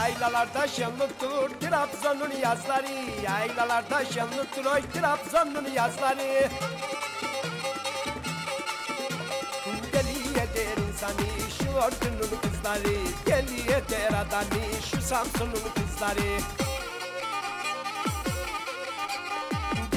Yaylalarda şenliktir Trabzon'un yazları. Yaylalarda şenliktir oy Trabzon'un yazları. Deliye der insanı şu ordunun kızları. Deliye der adamı şu Samsun'un kızları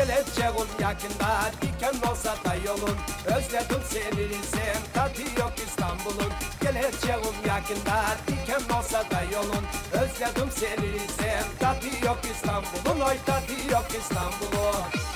Geleceğim yakında diken olsa da yolun. Özledim seni Rize'm tadı yok İstanbul'un. Geleceğim yakında diken olsa da yolun. Özledim seni Rize'm tadı yok İstanbul'un. Oy tadı yok İstanbul'un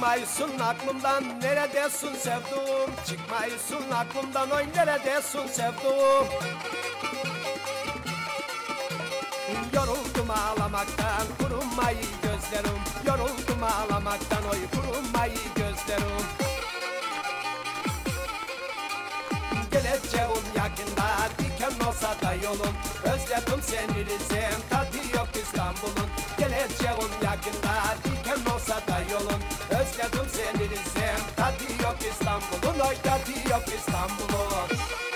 Çıkmayısın aklımdan neredesin sevduğum? Çıkmayısın aklımdan oy neredesin sevduğum? Yoruldum ağlamaktan kurummayı gözlerim. Yoruldum ağlamaktan olsa da yolun Özledim seni Rize'm tadı yok İstanbul'un. Geleceğim yakında diken olsa da yolun Özledim seni Rize'm tadı yok İstanbul'un. Oy tadı yok İstanbul'un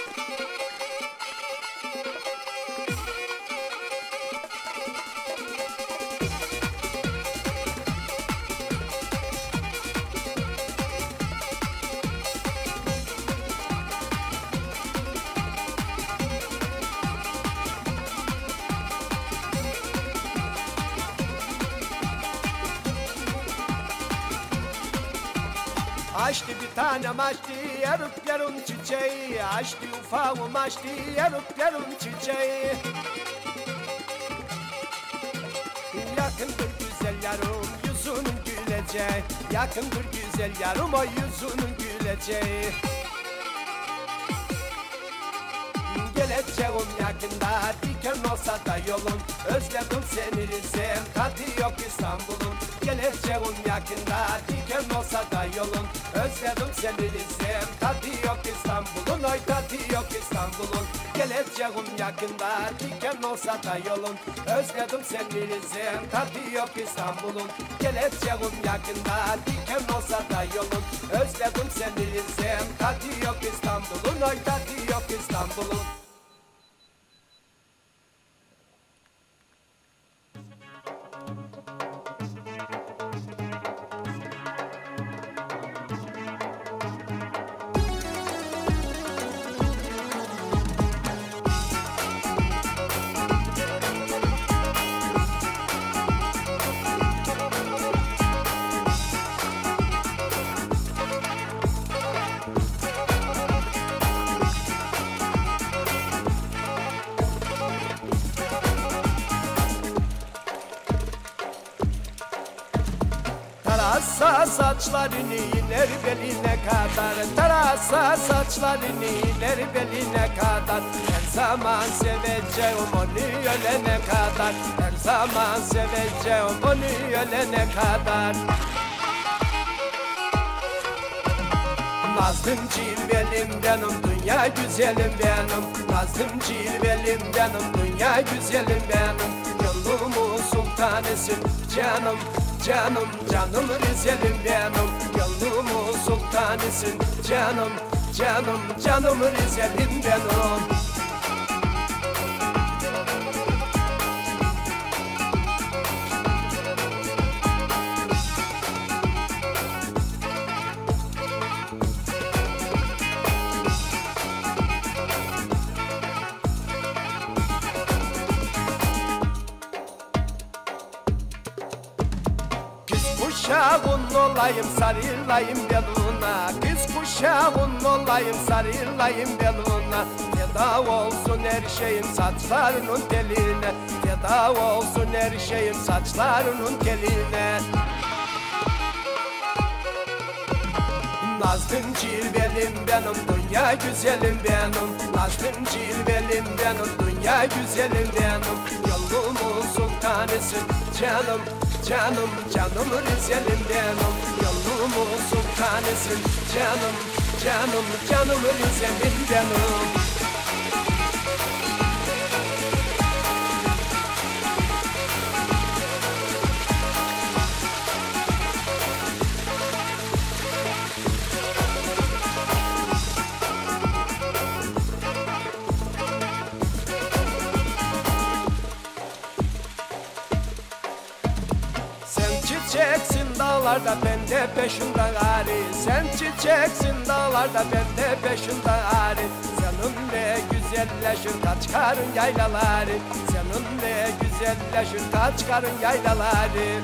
Açtı bir tanem açtı yarıkların çiçeği. Açtı ufağım açtı yarıkların çiçeği. Yakındır güzel yarım yüzünün güleceği. Yakındır güzel yarım o yüzünün güleceği Geleceğim yakında diken olsa da yolun. Özledim seni Rize'm tadı yok İstanbul'un. Geleceğim yakında diken olsa da yolun. Özledim seni Rize'm tadı yok İstanbul'un. Oy tadı yok İstanbul'un. Geleceğim yakında diken olsa da yolun. Özledim seni Rize'm tadı yok İstanbul'un. Geleceğim yakında diken olsa da yolun. Özledim seni Rize'm tadı yok İstanbul'un. Oy tadı yok İstanbul'un saçlarını iner beline kadar. Tarasa saçlarını iner beline kadar. Her zaman seveceğim onu ölene kadar. Her zaman seveceğim onu ölene kadar. Nazlım cilvelim benim, dünya güzelim benim. Nazlım cilvelim benim, dünya güzelim benim. Yolumun sultanısın canım, canım, canım Rizelim benim Yolumun sultanısın canım, canım, canım Rizelim benim kuşağın olayım sarılayım beluna. Kız kuşağın olayım sarılayım beluna. Feda olsun her şeyim saçlarının teline. Feda olsun her şeyim saçlarının teline. Nazlım cilvelim benim, dünya güzelim benim. Nazlım cilvelim benim, dünya güzelim benim. Yolumun sultanısın canım, Canım canım Rizelim benim. Yolumun sultanısın Canım canım canım Rizelim benim çiçeksin dağlarda ben de peşinden gari. Sen çiçeksin dağlarda ben de peşinden gari. Senin de güzelleşir kaç karın yaylaları. Senin de güzelleşir kaç karın yaylaları.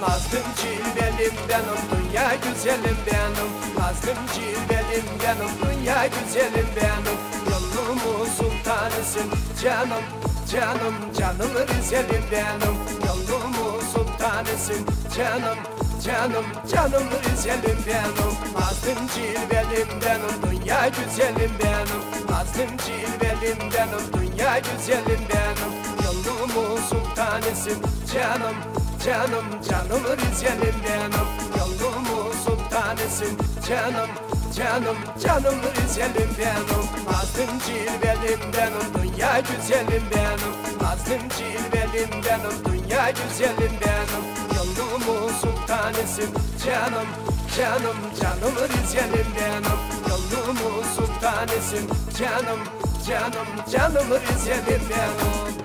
Nazlım cilvelim benim dünya güzelim benim. Nazlım cilvelim benim dünya güzelim benim. Yolumun sultanısın canım canım canım Rizelim benim. Yolumun sultanısın. Canım canım canım Rizelim benim. Nazlım cilvelim benim dünya güzelim benim. Nazlım cilvelim benim dünya güzelim benim. Yolumun sultanısın. Canım Canım canım Rizelim benim. Yolumun sultanısın. Canım canım canım Rizelim benim. Nazlım cilvelim benim Dünya güzelim benim. Nazlım cilvelim benim. Dünya güzelim benim. Yolumun sultanısın Canım canım canım Rizelim benim. Yolumun sultanısın Canım canım canım Rizelim benim